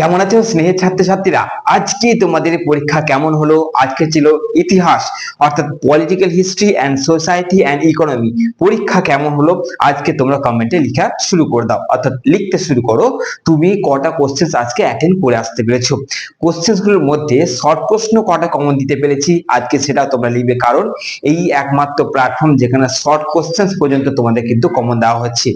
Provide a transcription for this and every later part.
কেমন আছো স্নেহের ছাত্রছাত্রীরা? আজকে তোমাদের পরীক্ষা কেমন হলো? আজকে ছিল ইতিহাস, অর্থাৎ political history and society and economy পরীক্ষা কেমন হলো? আজকে তোমরা কমেন্টে লেখা শুরু করে দাও। অর্থাৎ লিখতে শুরু করো। তুমি কটা কোশ্চেন্স আজকে অ্যাটেন্ড করে আসতে পেরেছ? কোশ্চেন্সগুলোর মধ্যে শর্ট প্রশ্ন কটা কমন দিতে পেরেছি? আজকে সেটা তোমরা লিখবে। কারণ এই একমাত্র প্ল্যাটফর্ম যেখানে শর্ট কোশ্চেন্স পর্যন্ত তোমাদের কিন্তু কমন দেওয়া হচ্ছে।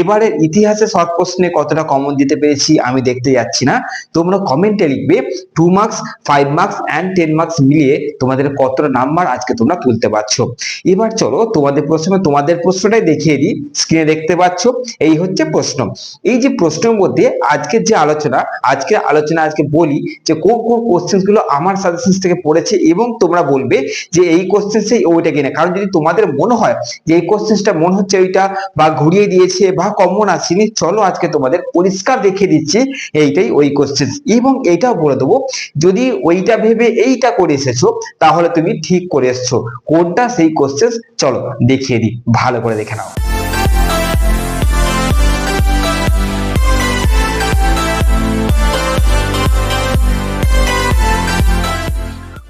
এবারে ইতিহাসে শর্ট প্রশ্নে কতটা কমন দিতে পেরেছি আমি দেখতে যাচ্ছি না। তোমরা কমেন্টে লিখবে two marks five marks and ten marks মিলিয়ে তোমাদের কতটা নাম্বার আজকে তোমরা তুলতে পারছ। এবার চলো তোমাদের প্রশ্নে, তোমাদের প্রশ্নটাই দেখিয়ে দিই। স্ক্রিনে দেখতে পাচ্ছ, এই হচ্ছে প্রশ্ন। এই যে প্রশ্নের মধ্যে আজকের যে আলোচনা, আজকের আলোচনা আজকে বলি যে কোন কোন কোশ্চেন্সগুলো আমার সাজেশন থেকে পড়েছে এবং তোমরা বলবে যে এই কোশ্চেন্সে ওইটা কিনা। কারণ যদি তোমাদের মনে হয় যে এই কোশ্চেন্সটা মনে হচ্ছে ওইটা বা ঘুরিয়ে দিয়েছে বা কমন আসেনি চলো আজকে তোমাদের পরিষ্কার দেখিয়ে দিচ্ছি। এইটাই ওই কোশ্চেন এবং এইটাও বলে দেবো, যদি ওইটা ভেবে এইটা করে এসেছ, তাহলে তুমি ঠিক করে এসছো। কোনটা সেই কোশ্চেন চলো, দেখিয়ে দিই। ভালো করে দেখে নাও।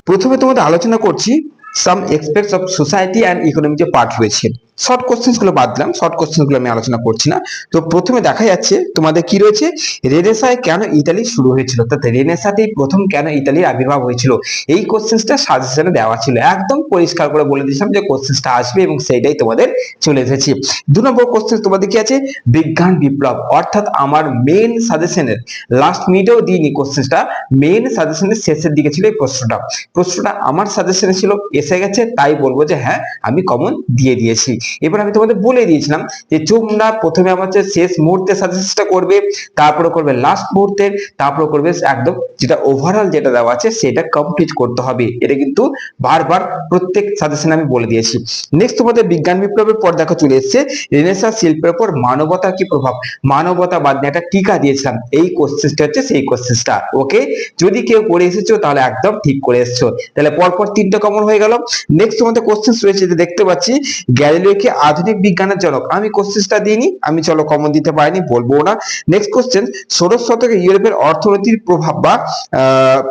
প্রথমে তোমাদের আলোচনা করছি some aspects of society and economy যে পার্ট রয়েছে। শর্ট কোশ্চেন্সগুলো বাদ দিলাম। শর্ট কোশ্চেন্সগুলো আমি আলোচনা করছি না। তো প্রথমে দেখা যাচ্ছে তোমাদের কি রয়েছে? রেনেসায় কেন ইতালি শুরু হয়েছিল? অর্থাৎ রেনেসাতেই প্রথম কেন ইতালির আবির্ভাব হয়েছিল? এই কোশ্চেন্সটা সাজেশনে দেওয়া ছিল। একদম পরিষ্কার করে বলে দিয়েছিলাম যে কোশ্চেন্সটা আসবে এবং সেইটাই তোমাদের চলে এসেছে। দু নম্বর কোশ্চেন তোমাদের কি আছে? বিজ্ঞান বিপ্লব। অর্থাৎ আমার মেন সাজেশনের লাস্ট মিনিটেও দিইনি কোশ্চেন্সটা মেন সাজেশনের শেষের দিকে ছিল এই প্রশ্নটা। প্রশ্নটা আমার সাজেশনে ছিল, এসে গেছে, তাই বলব যে হ্যাঁ আমি কমন দিয়ে দিয়েছি। এবার আমি তোমাদের বলে দিয়েছিলাম যে তোমরা প্রথমে আমার যে শেষ মুহূর্তে সাজেশনটা করবে, তারপরে করবে লাস্ট মুহূর্তের তারপরে করবে একদম যেটা ওভারঅল যেটা দেওয়া আছে সেটা কমপ্লিট করতে হবে। এটা কিন্তু বারবার প্রত্যেক সাজেশনে আমি বলে দিয়েছি। নেক্সট তোমাদের বিজ্ঞান বিপ্লবের পর দেখো চলে এসেছে রেনেসা শিল্পের উপর মানবতার কি প্রভাব? মানবতা বাদ নিয়ে একটা টিকা দিয়েছিলাম, এই কোশ্চেনটা হচ্ছে সেই কোশ্চেনটা ওকে যদি কেউ করে এসেছ তাহলে একদম ঠিক করে এসেছ। তাহলে পরপর তিনটা কমন হয়ে গেল। নেক্সট তোমাদের কোশ্চেন রয়েছে দেখতে পাচ্ছি গ্যালিলিওকে আধুনিক বিজ্ঞানের জনক আমি কোশ্চেনটা দিইনি, আমি চলো কমন দিতে পারিনি বলব না। নেক্সট কোশ্চেন ষোড়শ শতকে ইউরোপের অর্থনীতির প্রভাব বা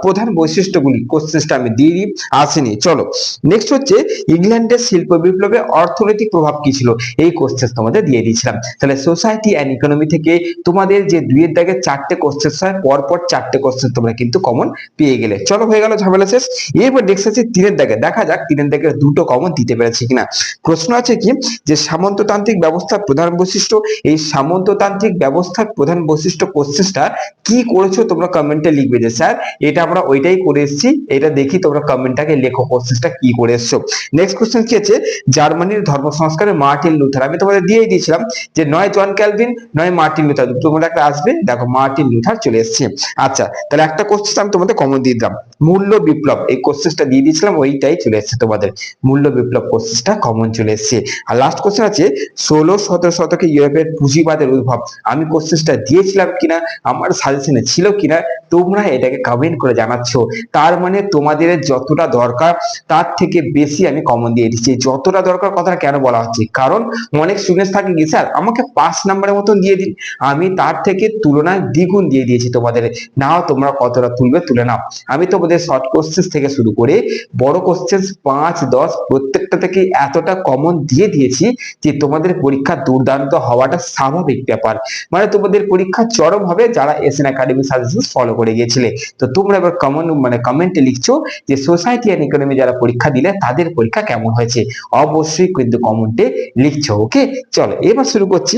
প্রধান বৈশিষ্ট্যগুলি। কোশ্চেনটা আমি দিইনি, আসেনি, চলো। নেক্সট হচ্ছে, ইংল্যান্ডের শিল্প বিপ্লবে অর্থনৈতিক প্রভাব কি ছিল? এই কোশ্চেন তোমাদের দিয়ে দিয়েছিলাম। তাহলে সোসাইটি অ্যান্ড ইকোনমি থেকে তোমাদের যে দুইয়ের দাগে চারটে কোশ্চেন হয়, পরপর চারটে কোশ্চেন তোমরা কিন্তু কমন পেয়ে গেলে। চলো, হয়ে গেল ঝামেলা শেষ। এরপর নেক্সট আছে তিনের দাগে। দেখা যাক তিনের দাগে দুটো কমন দিতে পেরেছি কিনা। প্রশ্ন আছে কি যে সামন্ততান্ত্রিক ব্যবস্থার প্রধান বৈশিষ্ট্য, এই সামন্ততান্ত্রিক ব্যবস্থার প্রধান বৈশিষ্ট্য কোশ্চেনটা কি করেছ তোমরা কমেন্টে লিখবে যে, স্যার, এটা আমরা ওইটাই করে এসেছি, এটা দেখি তোমরা কমেন্টটাকে লেখো কোশ্চেনটা কি করে এসছো। নেক্সট কোশ্চেন কি আছে? জার্মানির ধর্ম সংস্কারে মার্টিন লুথার, আমি তোমাদের দিয়েই দিয়েছিলাম যে, নয় জন ক্যালভিন, নয় মার্টিন লুথার তোমরা একটা আসবে, দেখো মার্টিন লুথার চলে এসেছে। আচ্ছা তাহলে একটা কোশ্চেন আমি তোমাদের কমন দিয়ে দিলাম। মূল্য বিপ্লব, এই কোশ্চেনটা দিয়ে দিয়েছিলাম, ওইটাই চলে এসেছে তোমাদের। মূল্য বিপ্লব কোশ্চেনটা কমন চলে এসেছে। আর লাস্ট কোশ্চেন আছে, ষোলো সতেরো শতকে ইউরোপের পুঁজিবাদের উদ্ভব। আমি কোশ্চেনটা দিয়েছিলাম কিনা, আমার সাজেশনে ছিল কিনা, তোমরা এটাকে কমেন্ট করে জানাচ্ছ। তার মানে তোমাদের যতটা দরকার, তার থেকে বেশি আমি কমন দিয়ে দিচ্ছি। যতটা দরকার কথাটা কেন বলা হচ্ছে? কারণ অনেক স্টুডেন্টস থাকে কি, স্যার, আমাকে পাঁচ নাম্বারের মতন দিয়ে দিন। আমি তার থেকে তুলনায় দ্বিগুণ দিয়ে দিয়েছি তোমাদের। নাও তোমরা কতটা তুলবে, তুলে নাও। আমি তোমাদের শর্ট কোশ্চেন থেকে শুরু করে বড় কোশ্চেন পাঁচ, দশ, প্রত্যেকটা থেকে এতটা কমন দিয়ে দিয়েছি যে তোমাদের পরীক্ষা দুর্দান্ত হওয়াটা স্বাভাবিক ব্যাপার। মানে তোমাদের পরীক্ষা চরম হবে যারা এশিয়ান একাডেমি সাজেশন ফলো করে গিয়েছিলে। তো তোমরা এবার কমন মানে কমেন্টে লিখছো যে সোসাইটি অ্যান্ড ইকোনমি যারা পরীক্ষা দিলে তাদের পরীক্ষা কেমন হয়েছে? অবশ্যই কিন্তু কমেন্টে লিখছো ওকে চলো, এবার শুরু করছি।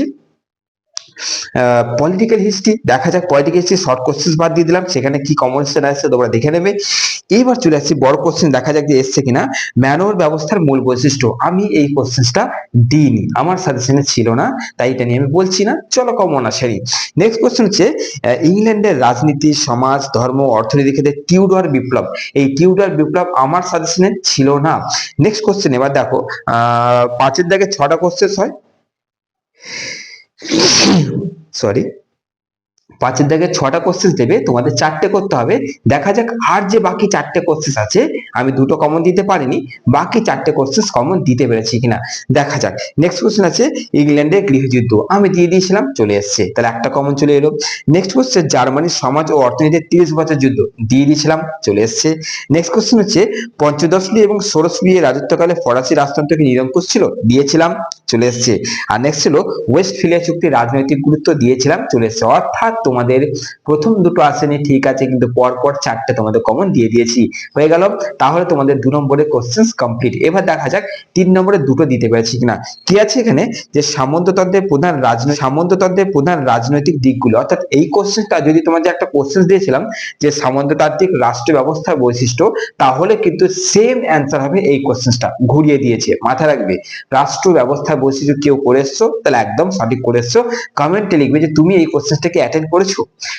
পলিটিক্যাল হিস্ট্রি দেখা যাক পলিটিক্যাল হিস্ট্রি শর্ট কোশ্চেন বাদ দিয়ে দিলাম, সেখানে কি কমন সেন আসছে তোমরা দেখে নেবে। এইবার চলে আসছি বড় কোশ্চেন দেখা যাক যে এসছে কিনা। ম্যানোর ব্যবস্থার মূল বৈশিষ্ট্য, আমি এই কোশ্চেনটা দিইনি, আমার সাজেশনে ছিল না, তাই এটা নিয়ে আমি বলছি না। চলো কমন আসেনি নেক্সট কোশ্চেন হচ্ছে ইংল্যান্ডের রাজনীতি, সমাজ, ধর্ম, অর্থনীতি ক্ষেত্রে টিউডর বিপ্লব, এই টিউডর বিপ্লব আমার সাজেশনে ছিল না। নেক্সট কোশ্চেন এবার দেখো পাঁচের দাগে ছটা কোশ্চেন হয়। Sorry. পাঁচের দাগে ছটা কোশ্চেন দেবে, তোমাদের চারটে করতে হবে। দেখা যাক আর যে বাকি চারটে কোশ্চেন আছে, আমি দুটো কমন দিতে পারিনি, বাকি চারটে কোশ্চেন কমন দিতে পেরেছি কিনা। দেখা যাক। নেক্সট কোশ্চেন আছে ইংল্যান্ডের গৃহযুদ্ধ। আমি দিয়ে দিয়েছিলাম, চলে এসেছে। তাহলে একটা কমন চলে এলো। নেক্সট কোশ্চেন জার্মানির সমাজ ও অর্থনীতির তিরিশ বছর যুদ্ধ। দিয়ে দিয়েছিলাম, চলে এসেছে। নেক্সট কোশ্চেন হচ্ছে, পঞ্চদশলী এবং ষোড়শলী এর রাজত্বকালে ফরাসি রাজতন্ত্র কি নিরঙ্কুশ ছিল? দিয়েছিলাম, চলে এসেছে। আর নেক্সট ছিল ওয়েস্ট ফিলিয়া চুক্তির রাজনৈতিক গুরুত্ব দিয়েছিলাম, চলে এসেছে। অর্থাৎ তোমাদের প্রথম দুটো আসেনি, ঠিক আছে, কিন্তু পরপর চারটে তোমাদের কমন দিয়ে দিয়েছি। হয়ে গেল, তাহলে তোমাদের দু নম্বরের কোশ্চেন কমপ্লিট এবার দেখা যাক, তিন নম্বরে দুটো দিতে পেরেছি কিনা। কি আছে এখানে? যে সামন্ততন্ত্রের প্রধান রাজনৈতিক সামন্ততন্ত্রের প্রধান রাজনৈতিক দিকগুলো, অর্থাৎ এই কোশ্চেনটা যদি তোমাদের একটা কোশ্চেন দিয়েছিলাম, যে সামন্ততান্ত্রিক রাষ্ট্র ব্যবস্থার বৈশিষ্ট্য, তাহলে কিন্তু সেম অ্যান্সার হবে এই কোশ্চেনটা ঘুরিয়ে দিয়েছে, মাথায় রাখবে। রাষ্ট্র ব্যবস্থার বৈশিষ্ট্য কেউ করে এসছো, তাহলে একদম সঠিক করে এসছো। কমেন্টে লিখবে যে তুমি এই কোশ্চেনটাকে অ্যাটেন্ড করেছ?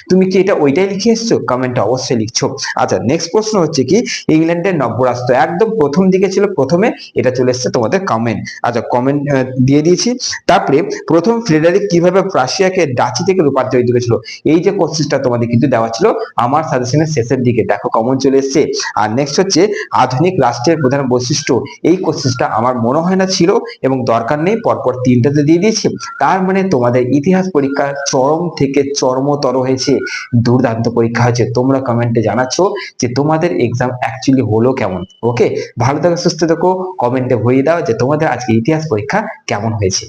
তুমি কি এটা ওইটাই লিখে এসছো? কমেন্টে অবশ্যই লিখছো। আচ্ছা নেক্সট প্রশ্ন হচ্ছে কি, ইংল্যান্ডের নব্যরাষ্ট্র, একদম প্রথম দিকে ছিল, প্রথমে এটা চলে এসছে তোমাদের কমেন্ট আচ্ছা কমেন্ট দিয়ে দিয়েছি। তারপরে প্রথম ফ্রেডারিক কীভাবে প্রাশিয়াকে ডাচি থেকে রূপান্তরিত করেছিল? এই যে কোশ্চেনটা তোমাদের কিন্তু দেওয়া ছিল, আমার সাজেশনের শেষের দিকে। দেখো কমন চলে এসছে। আর নেক্সট হচ্ছে, আধুনিক রাষ্ট্রের প্রধান বৈশিষ্ট্য। এই কোশ্চেনটা আমার মনে হয় না ছিল এবং দরকার নেই, পরপর তিনটাতে দিয়ে দিয়েছি। তার মানে তোমাদের ইতিহাস পরীক্ষা চরম থেকে চরমতর হয়েছে, দুর্দান্ত পরীক্ষা হয়েছে। তোমরা কমেন্টে জানাচ্ছ যে তোমাদের এক্সাম অ্যাকচুয়ালি হলো কেমন। ওকে ভালো থাকো, সুস্থ থাকো কমেন্টে ভরিয়ে দাও যে তোমাদের আজকে ইতিহাস পরীক্ষা কেমন হয়েছে।